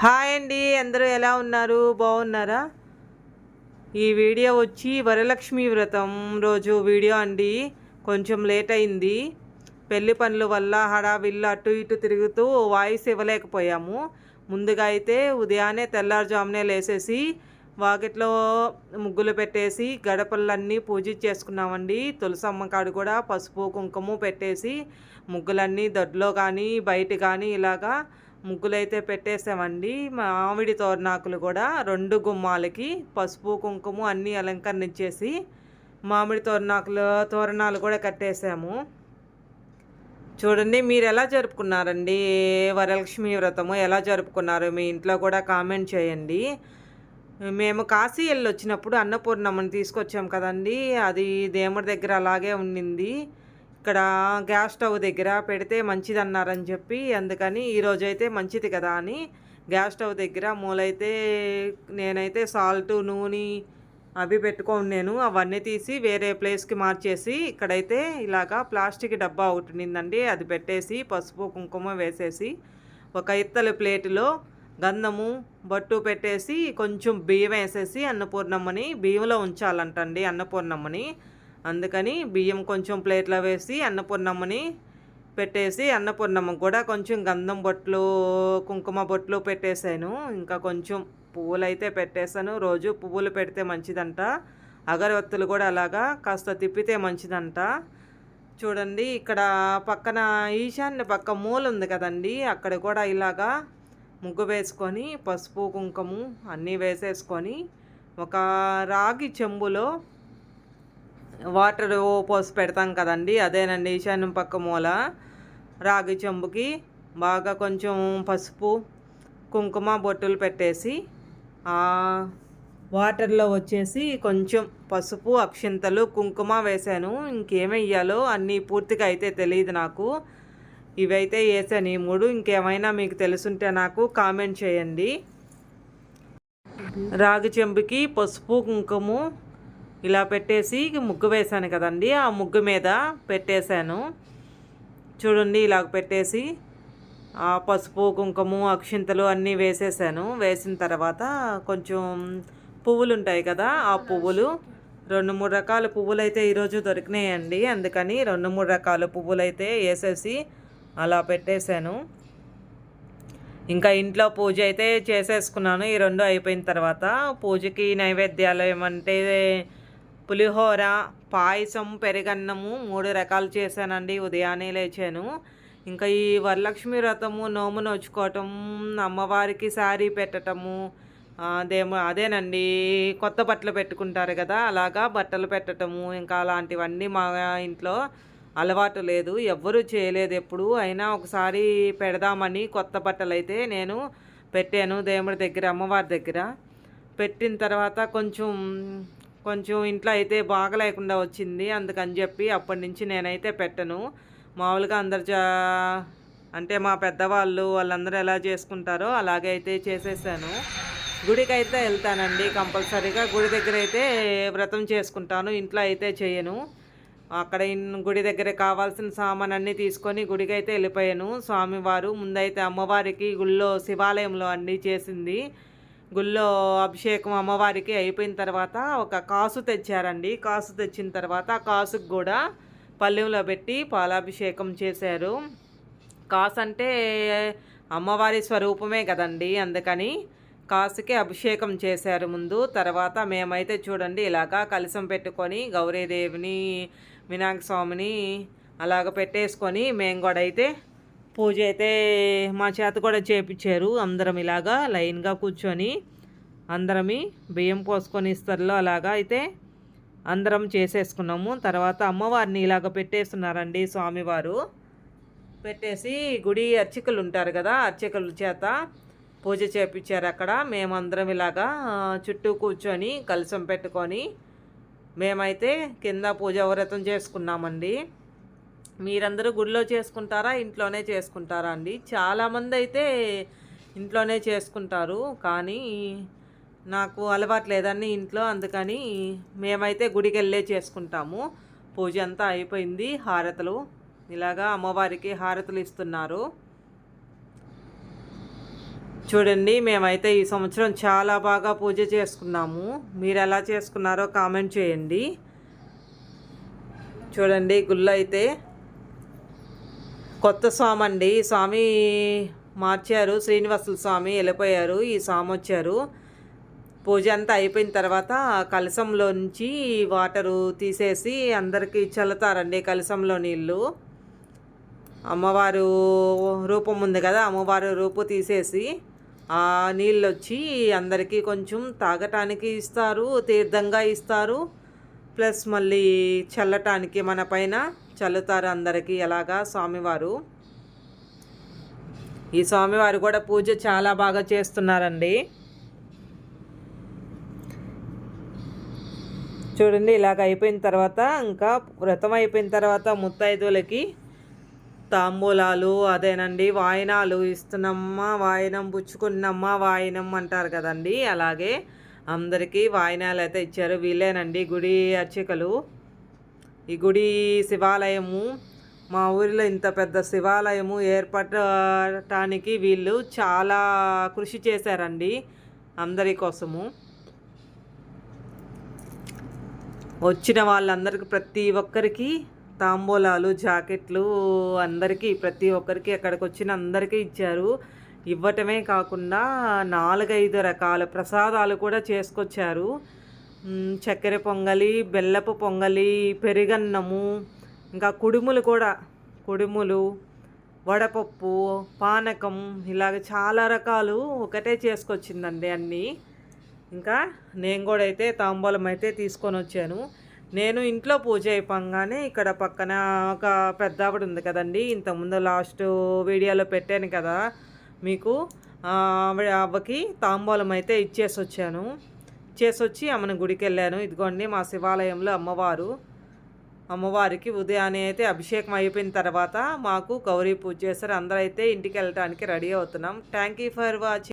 Hi అండి అందరూ ఎలా ఉన్నారు? బాగున్నారా? ఈ వీడియో వచ్చి వరలక్ష్మి వ్రతం రోజు వీడియో అండి. కొంచెం లేట్ అయింది. పెళ్ళి పనుల వల్ల హడావిల్లు అటు ఇటు తిరుగుతూ వాయిస్ ఇవ్వలేకపోయాము. ముందుగా అయితే ఉదయాన్నే తెల్లారుజామునే లేసేసి వాకిట్లో ముగ్గులు పెట్టేసి గడపలన్నీ పూజ చేసుకున్నామండి. తులసమ్మ కాడు కూడా పసుపు కుంకుమ పెట్టేసి ముగ్గులన్నీ దొడ్లో కానీ బయట కానీ ఇలాగా ముగ్గులైతే పెట్టేసామండి. మామిడి తోరణాకులు కూడా రెండు గుమ్మాలకి పసుపు కుంకుమ అన్నీ అలంకరించేసి మామిడి తోరణాకులు తోరణాలు కూడా కట్టేసాము. చూడండి మీరు ఎలా జరుపుకున్నారండి? వరలక్ష్మి వ్రతము ఎలా జరుపుకున్నారు? మీ ఇంట్లో కూడా కామెంట్ చేయండి. మేము కాశీ వెళ్ళి వచ్చినప్పుడు అన్నపూర్ణమ్మని తీసుకొచ్చాం కదండి. అది దేవుడి దగ్గర అలాగే ఉండింది. ఇక్కడ గ్యాస్ స్టవ్ దగ్గర పెడితే మంచిది అన్నారని చెప్పి అందుకని ఈరోజు అయితే మంచిది కదా అని గ్యాస్ స్టవ్ దగ్గర మూలైతే నేనైతే సాల్ట్ నూనె అవి పెట్టుకోండి నేను అవన్నీ తీసి వేరే ప్లేస్కి మార్చేసి ఇక్కడైతే ఇలాగా ప్లాస్టిక్ డబ్బా ఒకటి ఉండిందండి. అది పెట్టేసి పసుపు కుంకుమ వేసేసి ఒక ఇత్తల ప్లేటులో గంధము బట్టు పెట్టేసి కొంచెం బియ్యం వేసేసి అన్నపూర్ణమ్మని బియ్యంలో ఉంచాలంటండి అన్నపూర్ణమ్మని. అందుకని బియ్యం కొంచెం ప్లేట్లో వేసి అన్నపూర్ణమ్మని పెట్టేసి అన్నపూర్ణమ్మ కూడా కొంచెం గంధం బొట్లు కుంకుమ బొట్లు పెట్టేశాను. ఇంకా కొంచెం పువ్వులు అయితే పెట్టేశాను. రోజు పువ్వులు పెడితే మంచిదంట. అగరవత్తులు కూడా అలాగా కాస్త తిప్పితే మంచిదంట. చూడండి ఇక్కడ పక్కన ఈశాన్య పక్క మూల ఉంది కదండి. అక్కడ కూడా ఇలాగా ముగ్గు వేసుకొని పసుపు కుంకుమ అన్నీ వేసేసుకొని ఒక రాగి చెంబులో వాటర్ పోసి పెడతాం కదండి. అదేనండి ఈశాన్యం పక్క మూల రాగి చెంబుకి బాగా కొంచెం పసుపు కుంకుమ బొట్టులు పెట్టేసి వాటర్లో వచ్చేసి కొంచెం పసుపు అక్షింతలు కుంకుమ వేసాను ఇంకేమెయ్యాలో అన్నీ పూర్తిగా అయితే తెలియదు నాకు. ఇవైతే వేసాను ఈ మూడు ఇంకేమైనా మీకు తెలుసుంటే నాకు కామెంట్ చేయండి. రాగి చెంబుకి పసుపు కుంకుమ ఇలా పెట్టేసి ముగ్గు వేసాను కదండి ఆ ముగ్గు మీద పెట్టేశాను. చూడండి ఇలా పెట్టేసి ఆ పసుపు కుంకుమ అక్షింతలు అన్నీ వేసేసాను. వేసిన తర్వాత కొంచెం పువ్వులు ఉంటాయి కదా ఆ పువ్వులు రెండు మూడు రకాల పువ్వులు అయితే ఈరోజు దొరికినాయండి. అందుకని రెండు మూడు రకాల పువ్వులు అయితే వేసేసి అలా పెట్టేశాను. ఇంకా ఇంట్లో పూజ అయితే చేసేసుకున్నాను. ఈ రెండు అయిపోయిన తర్వాత పూజకి నైవేద్యాలు ఏమంటే పులిహోర పాయసం పెరుగన్నము మూడు రకాలు చేశానండి. ఉదయాన్నే లేచాను. ఇంకా ఈ వరలక్ష్మి వ్రతము నోము నోచుకోవటం అమ్మవారికి శారీ పెట్టటము అదేమో అదేనండి. కొత్త బట్టలు పెట్టుకుంటారు కదా అలాగా బట్టలు పెట్టటము ఇంకా అలాంటివన్నీ మా ఇంట్లో అలవాటు లేదు. ఎవ్వరూ చేయలేదు ఎప్పుడు. అయినా ఒకసారి పెడదామని కొత్త బట్టలు అయితే నేను పెట్టాను దేవుడి దగ్గర అమ్మవారి దగ్గర. పెట్టిన తర్వాత కొంచెం కొంచెం ఇంట్లో అయితే బాగలేకుండా వచ్చింది. అందుకని చెప్పి అప్పటి నుంచి నేనైతే పెట్టను. మామూలుగా అందరు జా అంటే మా పెద్దవాళ్ళు వాళ్ళందరూ ఎలా చేసుకుంటారో అలాగే అయితే చేసేసాను. గుడికి అయితే వెళ్తానండి కంపల్సరీగా. గుడి దగ్గర అయితే వ్రతం చేసుకుంటాను. ఇంట్లో అయితే చేయను. అక్కడ గుడి దగ్గర కావాల్సిన సామాన్ అన్నీ తీసుకొని గుడికి అయితే వెళ్ళిపోయాను. స్వామివారు ముందైతే అమ్మవారికి గుళ్ళో శివాలయంలో అన్నీ చేసింది. గుళ్ళో అభిషేకం అమ్మవారికి అయిపోయిన తర్వాత ఒక కాసు తెచ్చారండి. కాసు తెచ్చిన తర్వాత కాసుకు కూడా పల్లెంలో పెట్టి పాలాభిషేకం చేశారు. కాసు అంటే అమ్మవారి స్వరూపమే కదండి. అందుకని కాసుకి అభిషేకం చేశారు ముందు. తర్వాత మేమైతే చూడండి ఇలాగా కలసం పెట్టుకొని గౌరీదేవిని వినాయక స్వామిని అలాగ పెట్టేసుకొని మేము కూడా అయితే పూజ అయితే మా చేత కూడా చేపించారు అందరం ఇలాగా లైన్గా కూర్చొని అందరం బియ్యం పోసుకొని ఇస్తారులో అలాగా అయితే అందరం చేసేసుకున్నాము. తర్వాత అమ్మవారిని ఇలాగ పెట్టేస్తున్నారండి స్వామివారు. పెట్టేసి గుడి అర్చకులు ఉంటారు కదా అర్చకుల చేత పూజ చేపించారు అక్కడ. మేమందరం ఇలాగా చుట్టూ కూర్చొని కలసం పెట్టుకొని మేమైతే కింద పూజ వ్రతం చేసుకున్నామండి. మీరందరూ గుడిలో చేసుకుంటారా? ఇంట్లోనే చేసుకుంటారా అండి? చాలామంది అయితే ఇంట్లోనే చేసుకుంటారు. కానీ నాకు అలవాటు లేదండి ఇంట్లో. అందుకని మేమైతే గుడికి వెళ్ళే చేసుకుంటాము. పూజ అంతా అయిపోయింది. హారతలు. ఇలాగా అమ్మవారికి హారతలు ఇస్తున్నారు. చూడండి మేమైతే ఈ సంవత్సరం చాలా బాగా పూజ చేసుకున్నాము. మీరు ఎలా చేసుకున్నారో కామెంట్ చేయండి. చూడండి గుళ్ళు అయితే కొత్త స్వామి అండి స్వామి మార్చారు. శ్రీనివాసుల స్వామి వెళ్ళిపోయారు. ఈ స్వామి వచ్చారు. పూజ అంతా అయిపోయిన తర్వాత కలసంలో నుంచి వాటరు తీసేసి అందరికీ చల్లుతారండి కలసంలో నీళ్ళు. అమ్మవారు రూపం ఉంది కదా అమ్మవారు రూపు తీసేసి ఆ నీళ్ళు వచ్చి అందరికీ కొంచెం తాగటానికి ఇస్తారు తీర్థంగా ఇస్తారు. ప్లస్ మళ్ళీ చల్లటానికి మన పైన చల్లుతారు అందరికీ ఎలాగా స్వామివారు. ఈ స్వామివారు కూడా పూజ చాలా బాగా చేస్తున్నారండి. చూడండి ఇలాగ అయిపోయిన తర్వాత ఇంకా వ్రతం అయిపోయిన తర్వాత ముత్తైదులకి తాంబూలాలు అదేనండి వాయినాలు ఇస్తున్నామ్మా వాయినం పుచ్చుకున్నమ్మా వాయినం అంటారు కదండి అలాగే అందరికీ వాయినాలు అయితే ఇచ్చారు. వీళ్ళేనండి గుడి అర్చకులు. ఈ గుడి శివాలయము మా ఊరిలో ఇంత పెద్ద శివాలయము ఏర్పడటానికి వీళ్ళు చాలా కృషి చేశారండి అందరి కోసము. వచ్చిన వాళ్ళందరికీ ప్రతి ఒక్కరికి తాంబూలాలు జాకెట్లు అందరికీ ప్రతి ఒక్కరికి అక్కడికి వచ్చిన అందరికీ ఇచ్చారు. ఇవ్వటమే కాకుండా నాలుగైదు రకాల ప్రసాదాలు కూడా చేసుకొచ్చారు. చక్కెర పొంగలి బెల్లపు పొంగలి పెరుగన్నము ఇంకా కుడుములు కూడా. కుడుములు వడపప్పు పానకం ఇలాగ చాలా రకాలు ఒకటే చేసుకొచ్చిందండి అన్నీ. ఇంకా నేను కూడా అయితే తాంబూలం అయితే తీసుకొని వచ్చాను. నేను ఇంట్లో పూజ అయిపోగానే ఇక్కడ పక్కన ఒక పెద్ద ఆవిడ ఉంది కదండి. ఇంతకుముందు లాస్ట్ వీడియోలో పెట్టాను కదా. మీకు ఆవిడ అవ్వకి తాంబూలం అయితే ఇచ్చేసి వచ్చాను ఇచ్చేసి వచ్చి ఆమెను గుడికి వెళ్ళాను ఇదిగోండి మా శివాలయంలో అమ్మవారు. అమ్మవారికి ఉదయాన్నే అయితే అభిషేకం అయిపోయిన తర్వాత మాకు గౌరీ పూజ చేస్తారు అందరూ అయితే ఇంటికి వెళ్ళడానికి రెడీ అవుతున్నాం. Thank you for watching